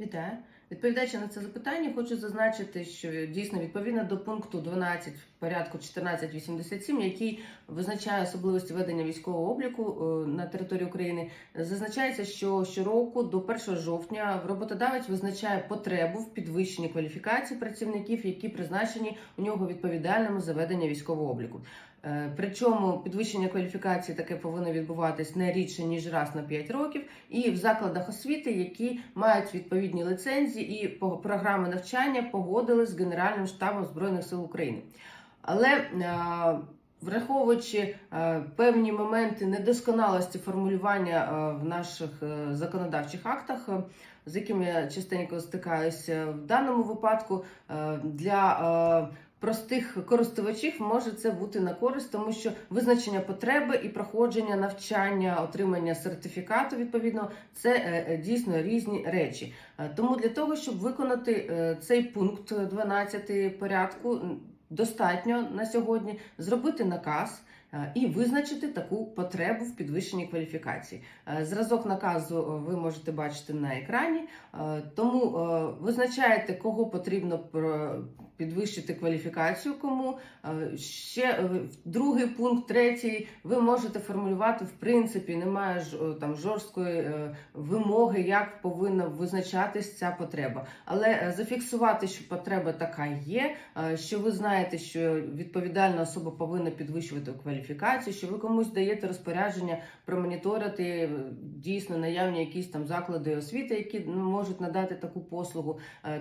Bir də Відповідаючи на це запитання, хочу зазначити, що дійсно відповідно до пункту 12 порядку 1487, який визначає особливості ведення військового обліку е, на території України, зазначається, що щороку до 1 жовтня роботодавець визначає потребу в підвищенні кваліфікації працівників, які призначені у нього відповідальними за ведення військового обліку. Е, Причому підвищення кваліфікації таке повинно відбуватись не рідше ніж раз на 5 років, і в закладах освіти, які мають відповідні лицензії і програми навчання погодили з Генеральним штабом збройних сил України. Але е, враховуючи е, певні моменти недосконалості формулювання е, в наших законодавчих актах, з якими я частенько стикаюся в даному випадку, для простих користувачів може це бути на користь, тому що визначення потреби і проходження навчання, отримання сертифікату відповідно це е, е, дійсно різні речі. Е, Тому для того, щоб виконати цей пункт 12 порядку, достатньо на сьогодні зробити наказ. І визначити таку потребу в підвищенні кваліфікації. Зразок наказу ви можете бачити на екрані. Тому визначаєте, кого потрібно підвищити кваліфікацію, кому Е, ще е, другий пункт, третій, ви можете формулювати в принципі, немає ж е, там жорсткої вимоги, як повинна визначатись ця потреба. Але зафіксувати, що потреба така є, що ви знаєте, що відповідальна особа повинна підвищувати кваліфікацію, що ви комусь даєте розпорядження промоніторити дійсно наявні якісь там заклади освіти, які ну, можуть надати таку послугу,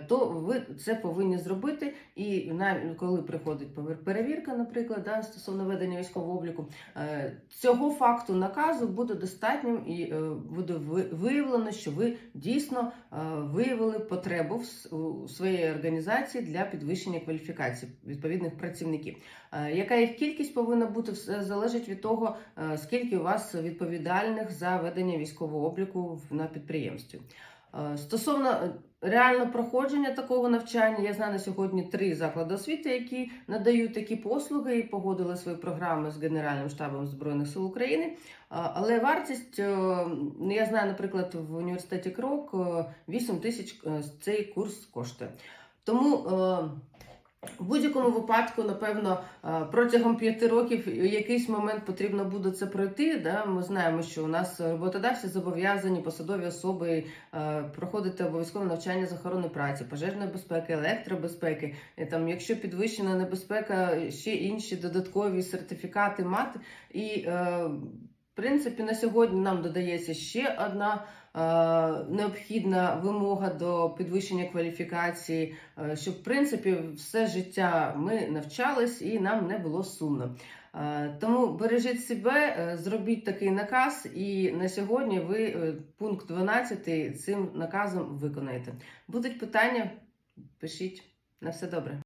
то ви це повинні зробити. І коли приходить перевірка, наприклад, да, стосовно ведення військового обліку, е, цього факту наказу буде достатнім і е, буде виявлено, що ви дійсно е, виявили потребу у своєї організації для підвищення кваліфікації відповідних працівників. Яка їх кількість повинна бути, все залежить від того, скільки у вас відповідальних за ведення військового обліку на підприємстві. Стосовно реально проходження такого навчання, я знаю на сьогодні три заклади освіти, які надають такі послуги і погодили свої програми з Генеральним штабом Збройних сил України. Е, Але вартість, е, ну, я знаю, наприклад, в університеті Крок е, 8 тисяч е, цей курс коштує. Тому е, в будь-якому випадку, напевно, е, протягом п'яти років якийсь момент потрібно буде це пройти. Да? Ми знаємо, що у нас роботодавці зобов'язані посадові особи е, проходити обов'язкове навчання з охорони праці, пожежної безпеки, електробезпеки. Там, якщо підвищена небезпека, ще інші додаткові сертифікати мати. І е, принципі на сьогодні нам додається ще одна. е, Необхідна вимога до підвищення кваліфікації, е, щоб в принципі все життя ми навчались і нам не було сумно. Е, Тому бережіть себе, е, зробіть такий наказ, і на сьогодні ви е, пункт 12 цим наказом виконаєте. Будуть питання? Пишіть на все добре.